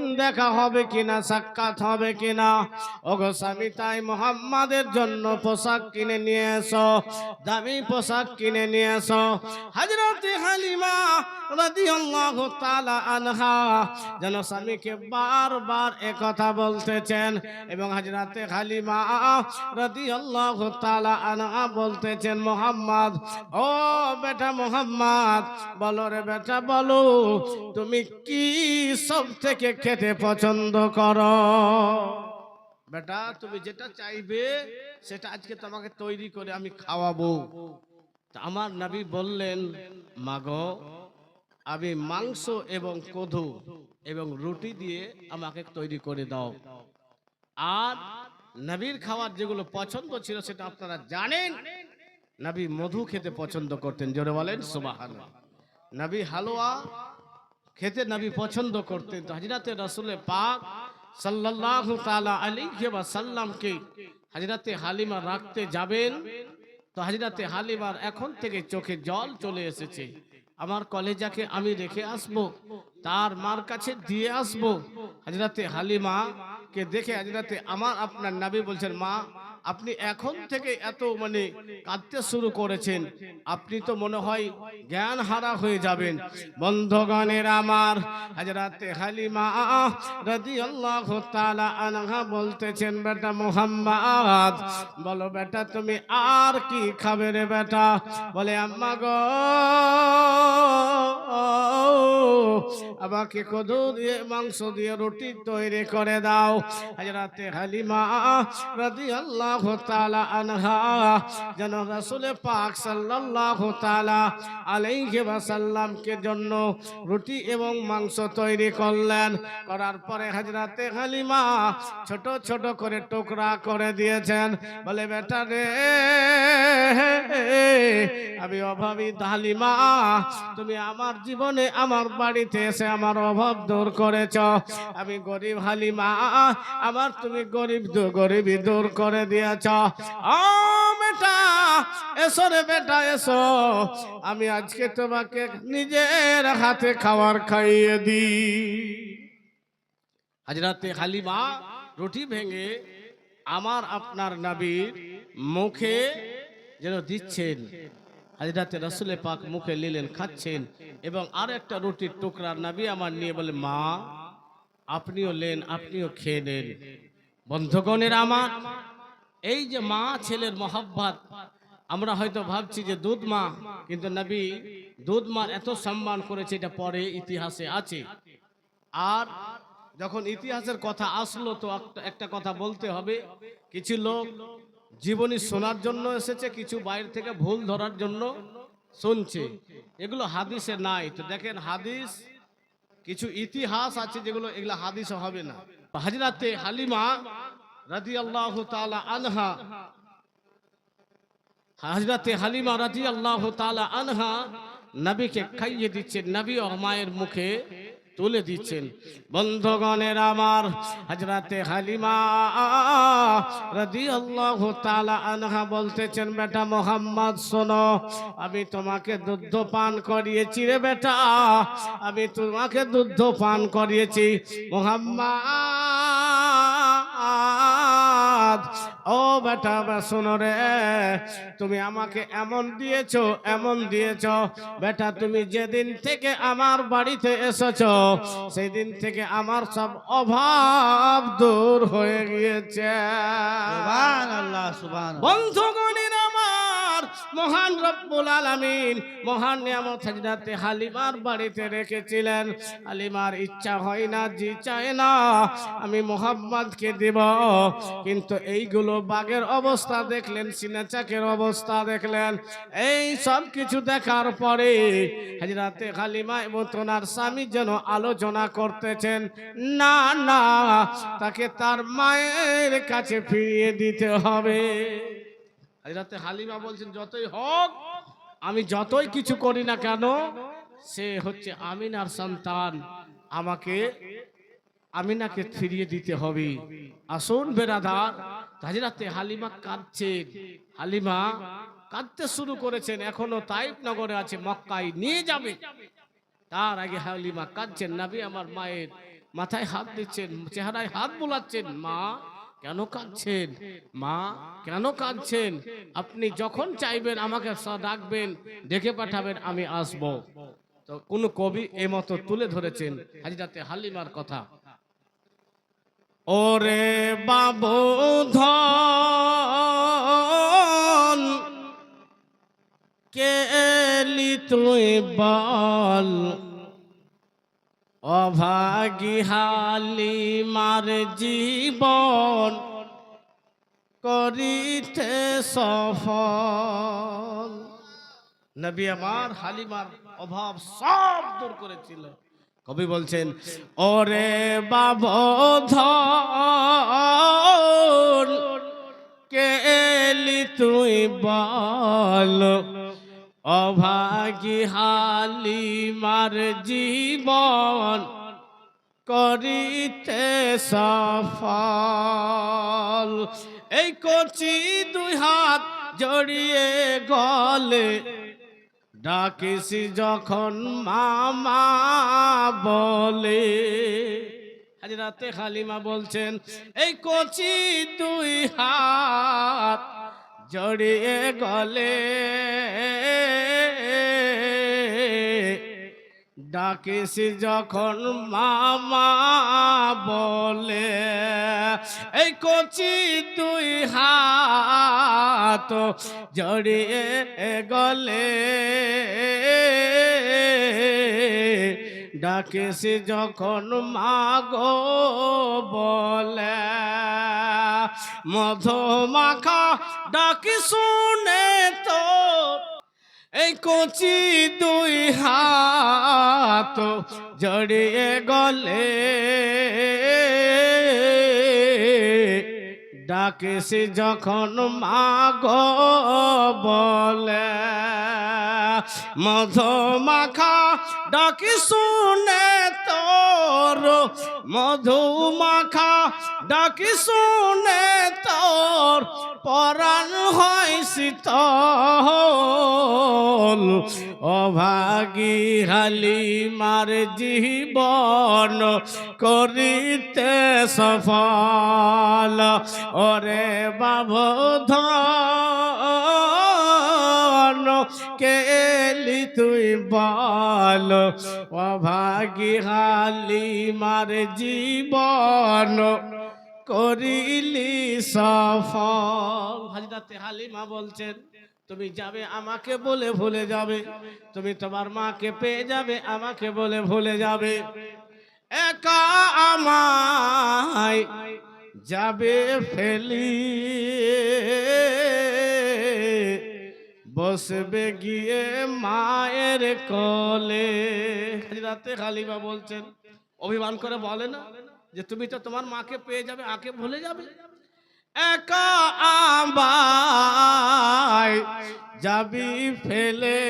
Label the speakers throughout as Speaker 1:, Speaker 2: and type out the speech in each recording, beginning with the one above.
Speaker 1: দেখা হবে কিনা, সাক্ষাৎ হবে কিনা? ওগো স্বামী, তাই মোহাম্মদের জন্য পোশাক কিনে নিয়ে এসো, দামি পোশাক কিনে নিয়ে এসো। হাজরতে হালিমা রাদিয়াল্লাহু তাআলা আনহা যেন স্বামীকে বারবার এ কথা বলতেছেন এবং হাজরাতে হালিমা রাদিয়াল্লাহু তাআলা আনহা বলতেছেন, মোহাম্মদ, ও বেটা মোহাম্মদ, বলো রে বেটা, বলো, তুমি কি সব থেকে খেতে পছন্দ করো। বেটা, তুমি যেটা চাইবে, সেটা আজকে তোমাকে তৈরি করে আমি খাওয়াবো। আমার নবী বললেন, মাগো, আমি মাংস এবং কধু এবং রুটি দিয়ে আমাকে তৈরি করে দাও। আর নবীর খাওয়ার যেগুলো পছন্দ ছিল সেটা আপনারা জানেন। নবী মধু খেতে পছন্দ করতেন, জোরে বলেন সুবাহান নবী হালুয়া খেতে নবী পছন্দ করতেন তো হাজরাতে রসুলে পাক সাল্লাল্লাহু তালা ওয়া সাল্লামকে হাজরাতে হালিমা রাখতে যাবেন। তো হাজরাতে হালিমার এখন থেকে চোখে জল চলে এসেছে। আমার কলেজাকে আমি রেখে আসব, তার মার কাছে দিয়ে আসব। হাজরাতে হালিমা কে দেখে হাজরাতে আমার আপনার নাবি বলছেন, মা আপনি এখন থেকে এত মানে কাঁদতে শুরু করেছেন। আপনি তো মনে হয় জ্ঞান হারা হয়ে যাবেন। বন্ধগণের আমার হাজরাতে হালিমা রাদিয়াল্লাহু তাআলা আনহা বলতেছেন বেটা মুহাম্মদ বলো বেটা তুমি আর কি খাবে রে বেটা বলে আম্মা গো আমাকে কদু দিয়ে মাংস দিয়ে রুটি তৈরি করে দাও। হাজরাতে হালিমা রাদিয়াল্লাহু তাআলা আনহা, যেন রাসূল পাক সাল্লাল্লাহু তাআলা আলাইহি ওয়াসাল্লামকে জন্য রুটি এবং মাংস তৈরি করলেন। করার পরে হাজরাতে হালিমা ছোট ছোট করে টুকরা করে দিয়েছেন। বলে, বেটা রে, আমি অভাবী হালিমা, তুমি আমার জীবনে আমার বাড়িতে এসে আমার অভাব দূর করেছ। আমি গরিব হালিমা, আমার তুমি গরিব গরিবই দূর করে দিয়েছ বেটা, এসো রে বেটা, এসো। আমি আজকে তোমাকে নিজের হাতে খাবার খাইয়ে হাজরাতে রুটি ভেঙে আমার আপনার নবীর মুখে যেন দিচ্ছেন। হাজরাতে রসুলে পাক মুখে নিলেন, খাচ্ছেন এবং আর একটা রুটির টুকরা নবী আমার নিয়ে বলে, মা, আপনিও লেন আপনিও খেয়ে নেন। বন্ধগণের আমার এই যে মা ছেলের মহাব্বাত, আমরা হয়তো ভাবছি যে দুধ মা, কিন্তু নবী দুধ মার এত সম্মান করেছে, এটা পরে ইতিহাসে আছে। আর যখন ইতিহাসের কথা আসলো, তো একটা- কথা বলতে হবে, কিছু লোক জীবনী শোনার জন্য এসেছে, কিছু বাইরে থেকে ভুল ধরার জন্য শুনছে। এগুলো হাদিসে নাই। তো দেখেন হাদিস, কিছু ইতিহাস আছে যেগুলো, এগুলো হাদিসে হবে না। হাজরাতে হালিমা আল্লাহ আনহা। হালিমা আনহা নবীকে খাইয়ে দিচ্ছেন, নবী মায়ের মুখে তুলে দিচ্ছেন। বন্ধগণের আমার, হাজরাতে আল্লাহ আনহা বলতেছেন, বেটা মোহাম্মদ, শোনো, আমি তোমাকে দুধ পান করিয়েছি রে বেটা, আমি তোমাকে দুধ পান করিয়েছি। মোহাম্মদ ও বেটা বা শোনো রে তুমি আমাকে এমন দিয়েছ এমন দিয়েছ। বেটা তুমি যেদিন থেকে আমার বাড়িতে এসেছ সেই দিন থেকে আমার সব অভাব দূর হয়ে গিয়েছে। আমার মহান রব্বুল আলামিন, মহান নিয়ামত হাজরাতে হালিমার বাড়িতে রেখেছিলেন। হালিমার ইচ্ছা হয় না, জি চায় না, আমি মোহাম্মদকে দেব। কিন্তু এইগুলো বাগের অবস্থা দেখলেন সিনাচাকের অবস্থা দেখলেন। এই সব কিছু দেখার পরে হাজরাতে হালিমা এবং তোনার স্বামী যেন আলোচনা করতেছেন, না না, তাকে তার মায়ের কাছে ফিরিয়ে দিতে হবে। হাজরাতে হালিমা বলছেন, যতই হোক, আমি যতই কিছু করি না কেন, সে হচ্ছে আমিনার সন্তান। আমাকে আমিনাকে ফিরিয়ে দিতে হবে। আসুন বেরাদার হাজরাতে হালিমা কাঁদছেন হালিমা কাঁদতে শুরু করেছেন, এখনও তাইফ নগরে আছে, মক্কায় নিয়ে যাবে। তার আগে হালিমা কাঁদছেন, নাবি আমার মায়ের মাথায় হাত দিচ্ছেন, চেহারায় হাত বোলাচ্ছেন। মা কেন কাঁদছেন? মা কেন কাঁদছেন? আপনি যখন চাইবেন আমাকে ডাকবেন ডেকে পাঠাবেন আমি আসব। তো কোন কবি এ মতো তুলে ধরেছেন? হাজিরাতে হালিমার কথা। ওরে বাবু ধন তুই বল অভাগী হালি মার জীবন করিতে সফল। নবী আমার হালিমার অভাব সব দূর করেছিল। কবি বলছেন, ওরে বাবধন, কে এলি তুই বল? অভাগী হালিমার জীবন করিতে সফল। এই কচি দুই হাত জড়িয়ে গলে, ডাকিসি যখন মামা বলে। রাতে খালিমা বলছেন, এই কচি দুই হাত জড়িয়ে গলে। ডাকিস যখন মামা বলে এই কচি দুই হাত জড়িয়ে গলে। ডাকিসি যখন মাগো বলে মধুমাখা ডাকি শুনে তো এই কচি দুই হাত জড়িয়ে গলে। ডাকে সে যখন মাগো বলে মধুমাখা ডাকি শুনে তোর। মধুমাখা ডাকি শুনে তোর। পরাণ হয় শীতল। অভাগী হালি মার জীবন করিতে সফল। ওরে বাবধন তুই বল অভাগী হালি মার জীবন করিলি সফল। হাজরাতে হালিমা বলছেন, তুমি যাবে আমাকে বলে ভুলে যাবে, তুমি তোমার মাকে পেয়ে যাবে, আমাকে বলে ভুলে যাবে। একা আমায় যাবে ফেলি। বসবে গিয়ে মায়ের কোলে। রাতে খালিমা বলছেন, অভিমান করে বলে না যে তুমি তো তোমার মাকে পেয়ে যাবে, আকে ভুলে যাবে? একা আবাই যাবি ফেলে।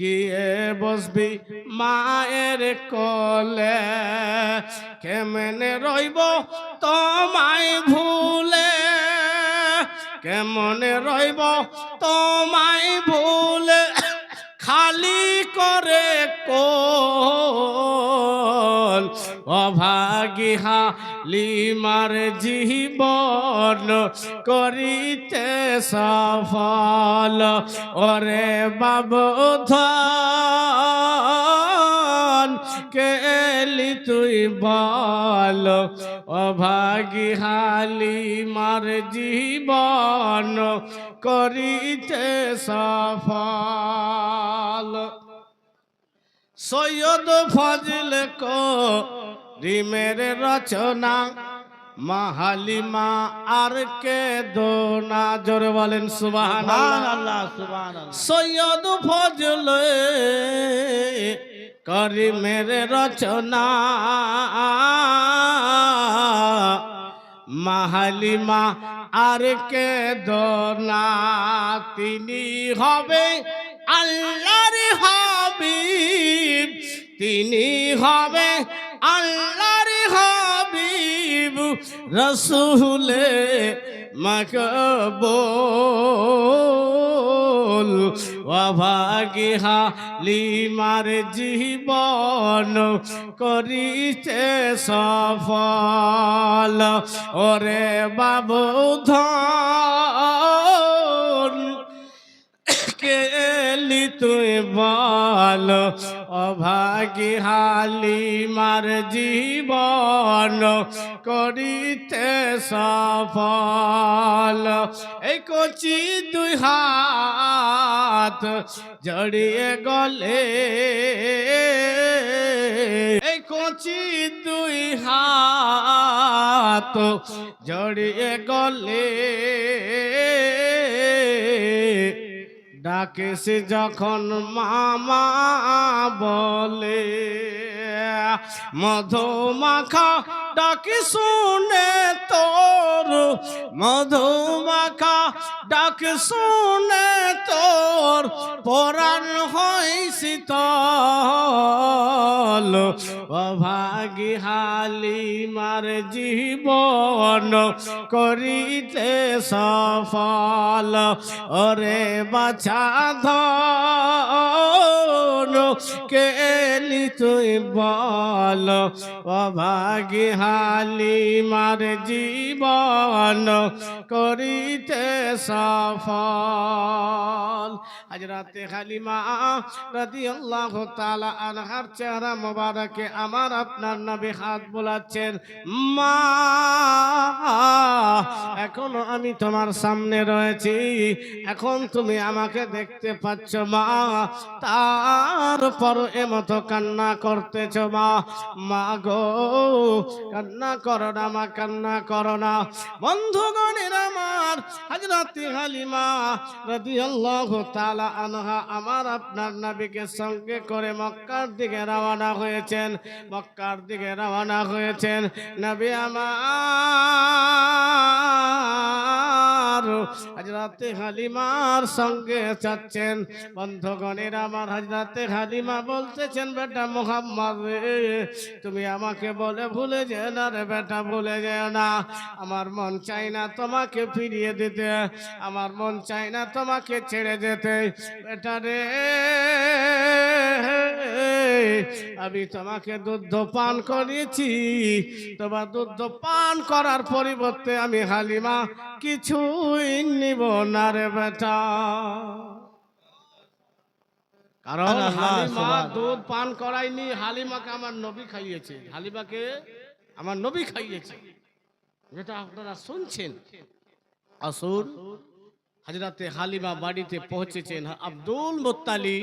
Speaker 1: গিয়ে বসবি মায়ের কোলে। কেমনে রইব তোমায় ভুলে? কেমনে রইব? তোমায় ভুলে খালি করে কোল অভাগী হালিমার জীবন করিতে সফল। ওরে বাবধন তুই বল? অভাগী হালিমার জীবন করিতে সফল। সৈয়দ ফজল কো রিমের রচনা মাহালিমা আর কে দোনা? জোরে বলেন
Speaker 2: সুবহানাল্লাহ।
Speaker 1: সৈয়দ ফজল করিমের রচনা মাহালিমা আর কে দোনা তিনি হবে আল্লাহর হাবিব তিনি হবে আল্লাহর হাবিব রসুলে মকবুল অভাগী লিমার জীবন করিছে সফল। ওরে বাবু ধন কেলি তুই বল? অভাগী হালিমার জীবন করিতে সফল। এই কচি দুই হাত জড়িয়ে গলে। এই কচি দুই হাত জড়িয়ে গলে। ডাকে সে যখন মামা বলে মধুমাখা ডাকে শুনে তোর মধুমাখা, ডাকে শুনে তোর পরাণ হয় শীতল। অভাগী হালিমার জীবন করিতে সফল। ওরে বাছা ধন কেলি তুই বল? অভাগী হালিমার জীবন করিতে সফল। আজ রাতে হালিমা রাদি আল্লাহ তালা আনহার চেহারা মোবারকে আমার আপনার নবী হাত বোলাচ্ছেন। মা, এখনও আমি তোমার সামনে রয়েছি। এখন তুমি আমাকে দেখতে পাচ্ছ, মা। তারপর এমতো কান্না করতেছ, মা। মা গো, কান্না করো না, মা, কান্না করো না। বন্ধুগণের আমার হাজরাতি হালিমা রাদিয়াল্লাহু তাআলা আনহা আমার আপনার নাবিকে সঙ্গে করে মক্কার দিকে রওনা হয়েছেন, মক্কার দিকে রওনা হয়েছেন। নবী আমার হাজরাতে হালিমার সঙ্গে যাচ্ছেন। বন্ধগণের আমার হাজরাতে হালিমা বলতেছেন, বেটা মোহাম্মদ তুমি আমাকে বলে ভুলে যেও না রে বেটা, ভুলে যেও না। আমার মন চাই না তোমাকে ফিরিয়ে দিতে, আমার মন চাই না তোমাকে ছেড়ে যেতে। বেটা রে, আমি তোমাকে দুধ পান করেছি তোমার দুধ পান করার পরিবর্তে আমি হালিমা কিছুই নিব না রে বেটা। কারণ হালিমা দুধ পান করায়নি হালিমাকে আমার নবী খাইয়েছে। হালিমাকে আমার নবী খাইয়েছে। যেটা আপনারা শুনছেন। আসুন হাজরাতে হালিমা বাড়িতে পৌঁছেছেন। আব্দুল মোত্তালি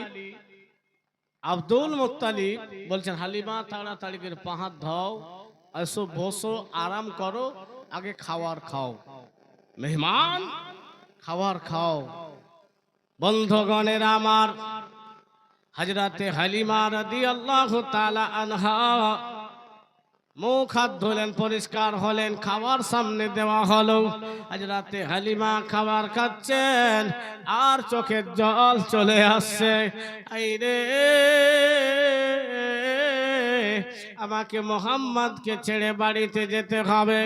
Speaker 1: আব্দুল মোত্তালি বলছেন হালিমা তাড়াতাড়ি করে পাহাড় ধাও এসো বসো আরাম করো আগে খাওয়ার খাও। মেহমান, খাবার খাও। বন্ধগণের আমার হাজরাতে হালিমা রাদি আল্লাহ তালা আনহা, মুখ হাত ধুলেন, পরিষ্কার হলেন, খাবার সামনে দেওয়া হলো। আজ রাতে হালিমা খাবার খাচ্ছেন, আর চোখের জল চলে আসছে। এই রে আমাকে মোহাম্মদকে ছেড়ে বাড়িতে যেতে হবে।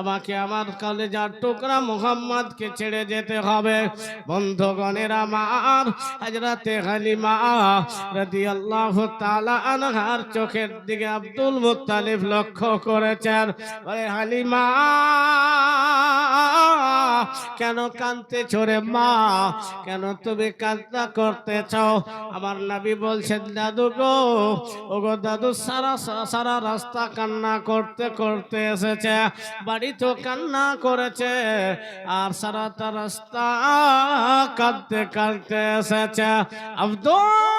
Speaker 1: আমাকে আমার কলেজার টুকরা মোহাম্মদকে ছেড়ে যেতে হবে। বন্ধুগণের আমার আজ রাতে হালিমা রাদি আল্লাহ তালা আনহার চোখের দিকে আব্দুল মুত্তালিফ লক্ষ্য করেছেন। ওরে হালিমা, কেন কানতে ছোরে মা? কেন তুমি কান্না করতে চাও আমার নাবি বলছেন, দাদু গো ও গো দাদু সারা সারা রাস্তা কান্না করতে করতে এসেছে, বাড়ি তো কান্না করেছে, আর সারাটা রাস্তা কাঁদতে কাঁদতে এসেছে। আব্দুল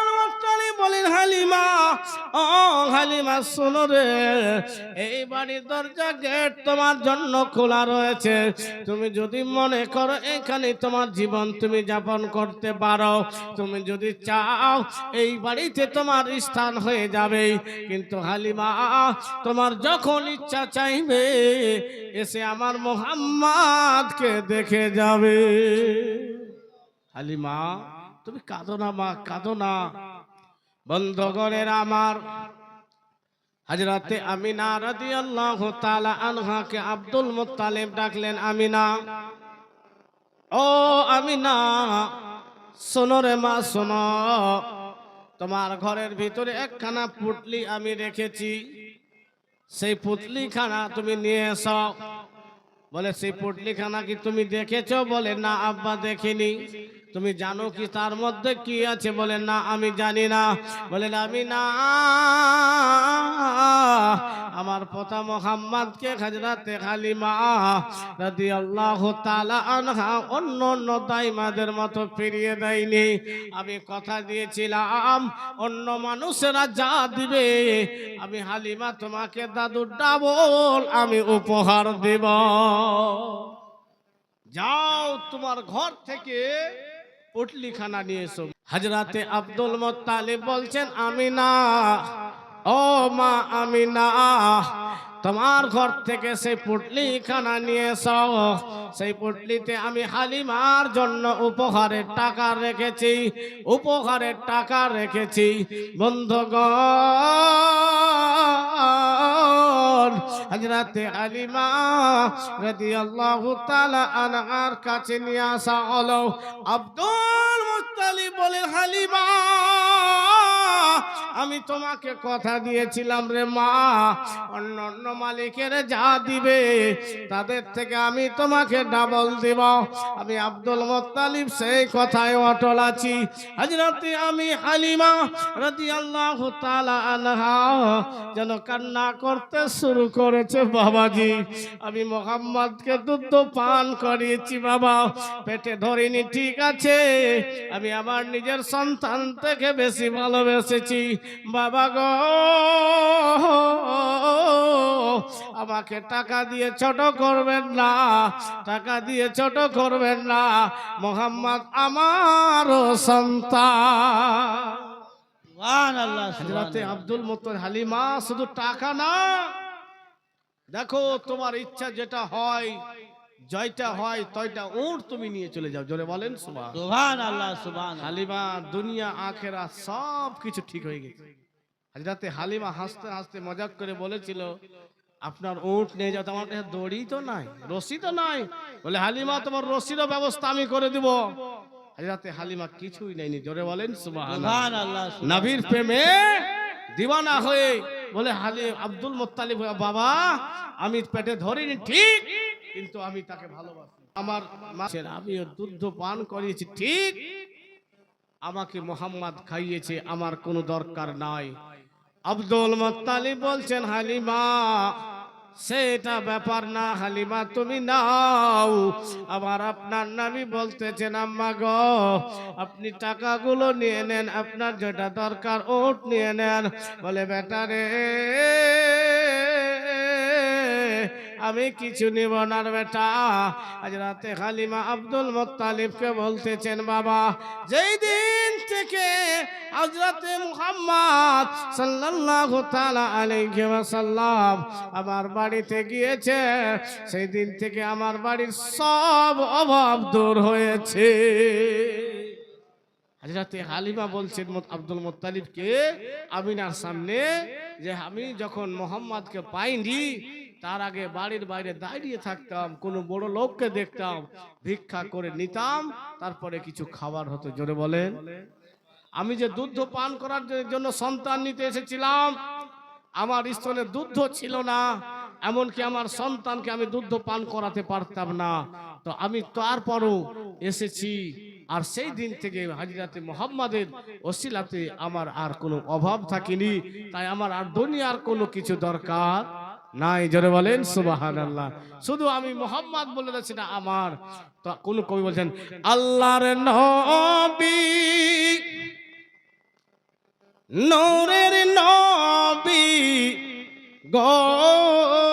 Speaker 1: বলেন, হালিমা, ও হালিমা, শোনো রে, এই বাড়ির দরজা গেট তোমার জন্য খোলা রয়েছে। তুমি যদি মনে করো এখানে তোমার জীবন তুমি যাপন করতে পারো, তুমি যদি চাও এই বাড়িতে তোমার স্থান হয়ে যাবে। কিন্তু হালিমা, তোমার যখন ইচ্ছা চাইবে, এসে আমার মোহাম্মদকে দেখে যাবে। হালিমা, তুমি কাঁদো না মা, কাঁদো না। বন্ধগণের আমার হাজরাতে আমিনা রাদিয়াল্লাহু তাআলা আনহাকে আব্দুল মুত্তালিব ডাকলেন, আমিনা, ও আমিনা, শোনো রে মা, শোনো। তোমার ঘরের ভিতরে একখানা পুটলি আমি রেখেছি। সেই পুটলিখানা তুমি নিয়ে এসো। বলে, সেই পুটলিখানা কি তুমি দেখেছ? বলে, না, আব্বা দেখিনি। তুমি জানো কি তার মধ্যে কি আছে? বলে, না, আমি জানি না। বলে, আমি না আমার পোতা মোহাম্মদকে হাজরাতে হালিমা রাদি আল্লাহ আনহা অন্য অন্য দাইমাদের মতো ফিরিয়ে দেয়নি। আমি কথা দিয়েছিলাম, অন্য মানুষেরা যা দিবে, আমি হালিমা তোমাকে দাদু ডাবল আমি উপহার দেব। যাও তোমার ঘর থেকে পুটলিখানা নিয়ে এসো। হাজরাতে আব্দুল মোত্তালিব বলছেন, আমি না ও মা আমি না তোমার ঘর থেকে সেই পুটলিখানা নিয়ে এসো সেই পুটলিতে আমি হালিমার জন্য উপহারের টাকা রেখেছি, উপহারের টাকা রেখেছি। বন্ধুগণ হজরতে হালিমা রাদিয়াল্লাহু তাআলা আনহার কাছে নিয়ে আসা আব্দুল মুত্তালিব বলেন হালিমা। আমি তোমাকে কথা দিয়েছিলাম রে মা। অন্য অন্য মালিকের যা দিবে, তাদের থেকে আমি তোমাকে ডাবল দিব। আমি আব্দুল মোত্তালিব সেই কথায় অটল আছি। হজরতে আমি হালিমা তাআলা আনহা যেন কান্না করতে শুরু করেছে বাবাজি। আমি মোহাম্মদকে দুধ পান করিয়েছি বাবা। পেটে ধরিনি, ঠিক আছে। আমি আমার নিজের সন্তান থেকে বেশি ভালোবেসেছি বাবা গো আমাকে টাকা দিয়ে ছোট করবেন না টাকা দিয়ে ছোট করবেন না। মোহাম্মদ আমারও সন্তান। আব্দুল মোত্তর হালিমা শুধু টাকা না দেখো তোমার ইচ্ছা যেটা হয় জয়টা হয় তয়টা উঠ তুমি নিয়ে চলে যাও। জোরে বলেন সুবা
Speaker 2: সুবহান। আল্লাহ সুবহান।
Speaker 1: হালিমা দুনিয়া আখেরা সব কিছু ঠিক হয়ে গেছে। হাজরাতে হালিমা হাসতে হাসতে মজাক করে বলেছিল আপনার উঠ নিয়ে যাও তোমার কাছে দড়ি তো নাই রশি তো নাই। বলে হালিমা তোমার রশিরও ব্যবস্থা আমি করে দিব। হাজরাতে হালিমা কিছুই নেয়নি। জোরে বলেন
Speaker 2: সুবহান। আল্লাহ
Speaker 1: নাবির প্রেমে দিওয়ানা হয়ে বলে হালি আব্দুল মোত্তালিব বাবা আমি পেটে ধরিনি ঠিক কিন্তু আমি তাকে ভালোবাসি। আমার মাছের আমি ওর দুধ পান করিয়েছি, ঠিক আমাকে মোহাম্মদ খাইয়েছে, আমার কোনো দরকার নাই। আব্দুল মোত্তালিব বলছেন, হালিমা, সেটা ব্যাপার না, হালিমা, তুমি নাও। আবার আপনার নামি বলতেছেন, আম্মা গো, আপনি টাকাগুলো নিয়ে নেন, আপনার যেটা দরকার ওট নিয়ে নেন। বলে, বেটা রে আমি কিছু নিব না বেটা। আজ রাতে হালিমা আব্দুল মোত্তালিবকে বলতেছেন, বাবা, যেই দিন থেকে হযরতে মুহাম্মদ সাল্লাল্লাহু তাআলা আলাইহি ওয়াসাল্লাম আমার বাড়িতে গিয়েছে, সেই দিন থেকে আমার বাড়ির সব অভাব দূর হয়েছে। হাজরাতে হালিমা বলছেন আব্দুল মোত্তালিবকে আমিনার সামনে যে আমি যখন মোহাম্মদকে পাইনি তার আগে বাড়ির বাইরে দাঁড়িয়ে থাকতাম, কোনো বড় লোককে দেখতাম, ভিক্ষা করে নিতাম, তারপরে কিছু খাবার হতো। জোরে বলেন। আমি যে দুধ পান করার জন্য সন্তান নিতে এসেছিলাম, আমার স্তনে দুধ ছিল না, এমনকি আমার সন্তানকে আমি দুধ পান করাতে পারতাম না। তো আমি তারপরও এসেছি, আর সেই দিন থেকে হাজিরাতে মোহাম্মদের ওসিলাতে আমার আর কোনো অভাব থাকেনি, তাই আমার আর দুনিয়ার কোনো কিছু দরকার নাই, জোরে বলেন সুবাহান আল্লাহ শুধু আমি মোহাম্মদ বলে যাচ্ছি না, আমার। কোন কবি বলছেন, আল্লাহর নূরের নবী গো।